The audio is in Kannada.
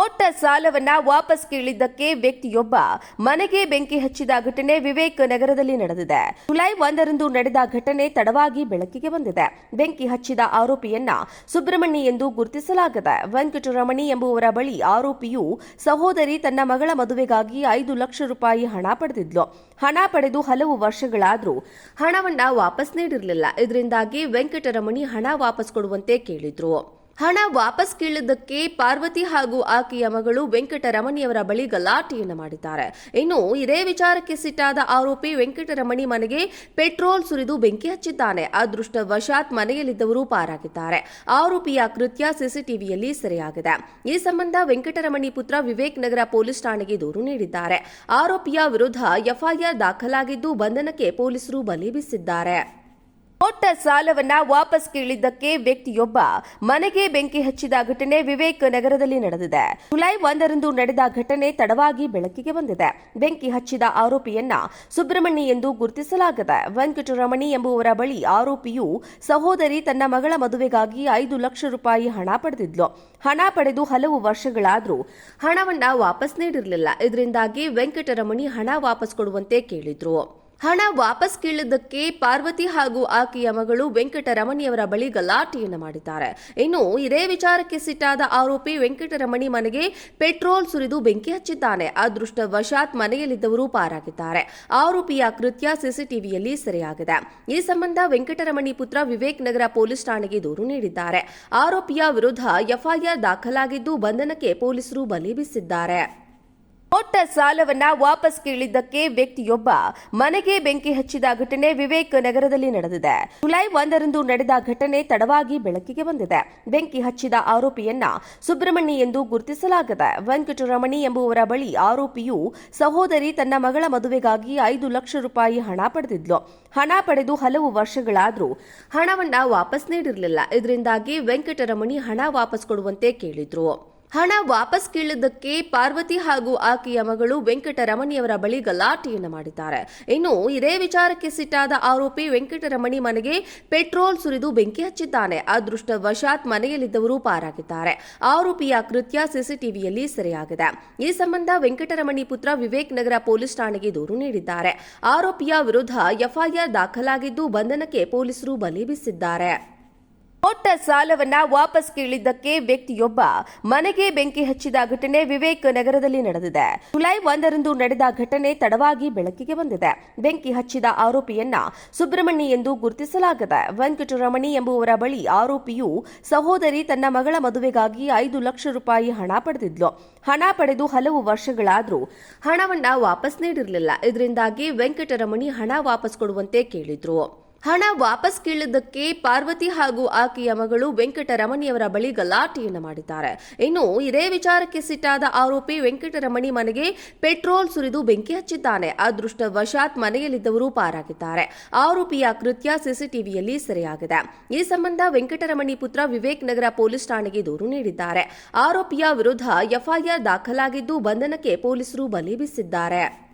ಕೊಟ್ಟ ಸಾಲವನ್ನ ವಾಪಸ್ ಕೇಳಿದ್ದಕ್ಕೆ ವ್ಯಕ್ತಿಯೊಬ್ಬ ಮನೆಗೆ ಬೆಂಕಿ ಹಚ್ಚಿದ ಘಟನೆ ವಿವೇಕ್ ನಗರದಲ್ಲಿ ನಡೆದಿದೆ. ಜುಲೈ ಒಂದರಂದು ನಡೆದ ಘಟನೆ ತಡವಾಗಿ ಬೆಳಕಿಗೆ ಬಂದಿದೆ. ಬೆಂಕಿ ಹಚ್ಚಿದ ಆರೋಪಿಯನ್ನ ಸುಬ್ರಹ್ಮಣಿ ಎಂದು ಗುರುತಿಸಲಾಗಿದೆ ವೆಂಕಟರಮಣಿ ಎಂಬುವರ ಬಳಿ ಆರೋಪಿಯು ಸಹೋದರಿ ತನ್ನ ಮಗಳ ಮದುವೆಗಾಗಿ ಐದು ಲಕ್ಷ ರೂಪಾಯಿ ಹಣ ಪಡೆದಿದ್ಲು. ಹಣ ಪಡೆದು ಹಲವು ವರ್ಷಗಳಾದರೂ ಹಣವನ್ನ ವಾಪಸ್ ನೀಡಿರಲಿಲ್ಲ. ಇದರಿಂದಾಗಿ ವೆಂಕಟರಮಣಿ ಹಣ ವಾಪಸ್ ಕೊಡುವಂತೆ ಕೇಳಿದ್ರು. ಹಣ ವಾಪಸ್ ಕೇಳಿದ್ದಕ್ಕೆ ಪಾರ್ವತಿ ಹಾಗೂ ಆಕೆಯ ಮಗಳು ವೆಂಕಟರಮಣಿಯವರ ಬಳಿ ಗಲಾಟೆಯನ್ನು ಮಾಡಿದ್ದಾರೆ. ಇನ್ನು ಇದೇ ವಿಚಾರಕ್ಕೆ ಸಿಟ್ಟಾದ ಆರೋಪಿ ವೆಂಕಟರಮಣಿ ಮನೆಗೆ ಪೆಟ್ರೋಲ್ ಸುರಿದು ಬೆಂಕಿ ಹಚ್ಚಿದ್ದಾನೆ. ಅದೃಷ್ಟವಶಾತ್ ಮನೆಯಲ್ಲಿದ್ದವರು ಪಾರಾಗಿದ್ದಾರೆ. ಆರೋಪಿಯ ಕೃತ್ಯ ಸಿಸಿಟಿವಿಯಲ್ಲಿ ಸೆರೆಯಾಗಿದೆ. ಈ ಸಂಬಂಧ ವೆಂಕಟರಮಣಿ ಪುತ್ರ ವಿವೇಕ್ ನಗರ ಪೊಲೀಸ್ ಠಾಣೆಗೆ ದೂರು ನೀಡಿದ್ದಾರೆ. ಆರೋಪಿಯ ವಿರುದ್ಧ ಎಫ್ಐಆರ್ ದಾಖಲಾಗಿದ್ದು ಬಂಧನಕ್ಕೆ ಪೊಲೀಸರು ಬಲಿ ಬೀಸಿದ್ದಾರೆ. ಕೊಟ್ಟ ಸಾಲವನ್ನ ವಾಪಸ್ ಕೇಳಿದ್ದಕ್ಕೆ ವ್ಯಕ್ತಿಯೊಬ್ಬ ಮನೆಗೆ ಬೆಂಕಿ ಹಚ್ಚಿದ ಘಟನೆ ವಿವೇಕ್ ನಗರದಲ್ಲಿ ನಡೆದಿದೆ. ಜುಲೈ ಒಂದರಂದು ನಡೆದ ಘಟನೆ ತಡವಾಗಿ ಬೆಳಕಿಗೆ ಬಂದಿದೆ. ಬೆಂಕಿ ಹಚ್ಚಿದ ಆರೋಪಿಯನ್ನ ಸುಬ್ರಹ್ಮಣಿ ಎಂದು ಗುರುತಿಸಲಾಗಿದೆ ವೆಂಕಟರಮಣಿ ಎಂಬುವರ ಬಳಿ ಆರೋಪಿಯು ಸಹೋದರಿ ತನ್ನ ಮಗಳ ಮದುವೆಗಾಗಿ ಐದು ಲಕ್ಷ ರೂಪಾಯಿ ಹಣ ಪಡೆದಿದ್ಲು. ಹಣ ಪಡೆದು ಹಲವು ವರ್ಷಗಳಾದರೂ ಹಣವನ್ನ ವಾಪಸ್ ನೀಡಿರಲಿಲ್ಲ. ಇದರಿಂದಾಗಿ ವೆಂಕಟರಮಣಿ ಹಣ ವಾಪಸ್ ಕೊಡುವಂತೆ ಕೇಳಿದ್ರು. ಹಣ ವಾಪಸ್ ಕೇಳಿದ್ದಕ್ಕೆ ಪಾರ್ವತಿ ಹಾಗೂ ಆಕೆಯ ಮಗಳು ವೆಂಕಟರಮಣಿಯವರ ಬಳಿ ಗಲಾಟೆಯನ್ನು ಮಾಡಿದ್ದಾರೆ. ಇನ್ನು ಇದೇ ವಿಚಾರಕ್ಕೆ ಸಿಟ್ಟಾದ ಆರೋಪಿ ವೆಂಕಟರಮಣಿ ಮನೆಗೆ ಪೆಟ್ರೋಲ್ ಸುರಿದು ಬೆಂಕಿ ಹಚ್ಚಿದ್ದಾನೆ. ಅದೃಷ್ಟವಶಾತ್ ಮನೆಯಲ್ಲಿದ್ದವರು ಪಾರಾಗಿದ್ದಾರೆ. ಆರೋಪಿಯ ಕೃತ್ಯ ಸಿಸಿಟಿವಿಯಲ್ಲಿ ಸೆರೆಯಾಗಿದೆ. ಈ ಸಂಬಂಧ ವೆಂಕಟರಮಣಿ ಪುತ್ರ ವಿವೇಕ್ ನಗರ ಪೊಲೀಸ್ ಠಾಣೆಗೆ ದೂರು ನೀಡಿದ್ದಾರೆ. ಆರೋಪಿಯ ವಿರುದ್ಧ ಎಫ್ಐಆರ್ ದಾಖಲಾಗಿದ್ದು ಬಂಧನಕ್ಕೆ ಪೊಲೀಸರು ಬಲಿ ಬೀಸಿದ್ದಾರೆ. ಕೊಟ್ಟ ಸಾಲವನ್ನ ವಾಪಸ್ ಕೇಳಿದ್ದಕ್ಕೆ ವ್ಯಕ್ತಿಯೊಬ್ಬ ಮನೆಗೆ ಬೆಂಕಿ ಹಚ್ಚಿದ ಘಟನೆ ವಿವೇಕ್ ನಗರದಲ್ಲಿ ನಡೆದಿದೆ. ಜುಲೈ ಒಂದರಂದು ನಡೆದ ಘಟನೆ ತಡವಾಗಿ ಬೆಳಕಿಗೆ ಬಂದಿದೆ. ಬೆಂಕಿ ಹಚ್ಚಿದ ಆರೋಪಿಯನ್ನ ಸುಬ್ರಹ್ಮಣ್ಯ ಎಂದು ಗುರುತಿಸಲಾಗಿದೆ ವೆಂಕಟರಮಣಿ ಎಂಬುವರ ಬಳಿ ಆರೋಪಿಯು ಸಹೋದರಿ ತನ್ನ ಮಗಳ ಮದುವೆಗಾಗಿ ಐದು ಲಕ್ಷ ರೂಪಾಯಿ ಹಣ ಪಡೆದಿದ್ಲು. ಹಣ ಪಡೆದು ಹಲವು ವರ್ಷಗಳಾದರೂ ಹಣವನ್ನ ವಾಪಸ್ ನೀಡಿರಲಿಲ್ಲ. ಇದರಿಂದಾಗಿ ವೆಂಕಟರಮಣಿ ಹಣ ವಾಪಸ್ ಕೊಡುವಂತೆ ಕೇಳಿದ್ರು. ಹಣ ವಾಪಸ್ ಕೇಳಿದ್ದಕ್ಕೆ ಪಾರ್ವತಿ ಹಾಗೂ ಆಕೆಯ ಮಗಳು ವೆಂಕಟರಮಣಿಯವರ ಬಳಿ ಗಲಾಟೆಯನ್ನು ಮಾಡಿದ್ದಾರೆ. ಇನ್ನು ಇದೇ ವಿಚಾರಕ್ಕೆ ಸಿಟ್ಟಾದ ಆರೋಪಿ ವೆಂಕಟರಮಣಿ ಮನೆಗೆ ಪೆಟ್ರೋಲ್ ಸುರಿದು ಬೆಂಕಿ ಹಚ್ಚಿದ್ದಾನೆ. ಅದೃಷ್ಟವಶಾತ್ ಮನೆಯಲ್ಲಿದ್ದವರು ಪಾರಾಗಿದ್ದಾರೆ. ಆರೋಪಿಯ ಕೃತ್ಯ ಸಿಸಿಟಿವಿಯಲ್ಲಿ ಸೆರೆಯಾಗಿದೆ. ಈ ಸಂಬಂಧ ವೆಂಕಟರಮಣಿ ಪುತ್ರ ವಿವೇಕ್ ನಗರ ಪೊಲೀಸ್ ಠಾಣೆಗೆ ದೂರು ನೀಡಿದ್ದಾರೆ. ಆರೋಪಿಯ ವಿರುದ್ಧ ಎಫ್ಐಆರ್ ದಾಖಲಾಗಿದ್ದು ಬಂಧನಕ್ಕೆ ಪೊಲೀಸರು ಬಲಿ ಬೀಸಿದ್ದಾರೆ. ಕೊಟ್ಟ ಸಾಲವನ್ನ ವಾಪಸ್ ಕೇಳಿದ್ದಕ್ಕೆ ವ್ಯಕ್ತಿಯೊಬ್ಬ ಮನೆಗೆ ಬೆಂಕಿ ಹಚ್ಚಿದ ಘಟನೆ ವಿವೇಕ್ ನಗರದಲ್ಲಿ ನಡೆದಿದೆ. ಜುಲೈ ಒಂದರಂದು ನಡೆದ ಘಟನೆ ತಡವಾಗಿ ಬೆಳಕಿಗೆ ಬಂದಿದೆ. ಬೆಂಕಿ ಹಚ್ಚಿದ ಆರೋಪಿಯನ್ನ ಸುಬ್ರಹ್ಮಣ್ಯ ಎಂದು ಗುರುತಿಸಲಾಗಿದೆ ವೆಂಕಟರಮಣಿ ಎಂಬುವರ ಬಳಿ ಆರೋಪಿಯು ಸಹೋದರಿ ತನ್ನ ಮಗಳ ಮದುವೆಗಾಗಿ ಐದು ಲಕ್ಷ ರೂಪಾಯಿ ಹಣ ಪಡೆದಿದ್ಲು. ಹಣ ಪಡೆದು ಹಲವು ವರ್ಷಗಳಾದ್ರೂ ಹಣವನ್ನ ವಾಪಸ್ ನೀಡಿರಲಿಲ್ಲ. ಇದರಿಂದಾಗಿ ವೆಂಕಟರಮಣಿ ಹಣ ವಾಪಸ್ ಕೊಡುವಂತೆ ಕೇಳಿದ್ರು. ಹಣ ವಾಪಸ್ ಕೇಳಿದ್ದಕ್ಕೆ ಪಾರ್ವತಿ ಹಾಗೂ ಆಕೆಯ ಮಗಳು ವೆಂಕಟರಮಣಿಯವರ ಬಳಿ ಗಲಾಟೆಯನ್ನು ಮಾಡಿದ್ದಾರೆ. ಇನ್ನು ಇದೇ ವಿಚಾರಕ್ಕೆ ಸಿಟ್ಟಾದ ಆರೋಪಿ ವೆಂಕಟರಮಣಿ ಮನೆಗೆ ಪೆಟ್ರೋಲ್ ಸುರಿದು ಬೆಂಕಿ ಹಚ್ಚಿದ್ದಾನೆ. ಅದೃಷ್ಟವಶಾತ್ ಮನೆಯಲ್ಲಿದ್ದವರು ಪಾರಾಗಿದ್ದಾರೆ. ಆರೋಪಿಯ ಕೃತ್ಯ ಸಿಸಿಟಿವಿಯಲ್ಲಿ ಸೆರೆಯಾಗಿದೆ. ಈ ಸಂಬಂಧ ವೆಂಕಟರಮಣಿ ಪುತ್ರ ವಿವೇಕ್ ನಗರ ಪೊಲೀಸ್ ಠಾಣೆಗೆ ದೂರು ನೀಡಿದ್ದಾರೆ. ಆರೋಪಿಯ ವಿರುದ್ಧ ಎಫ್ಐಆರ್ ದಾಖಲಾಗಿದ್ದು ಬಂಧನಕ್ಕೆ ಪೊಲೀಸರು ಬಲಿ ಬೀಸಿದ್ದಾರೆ.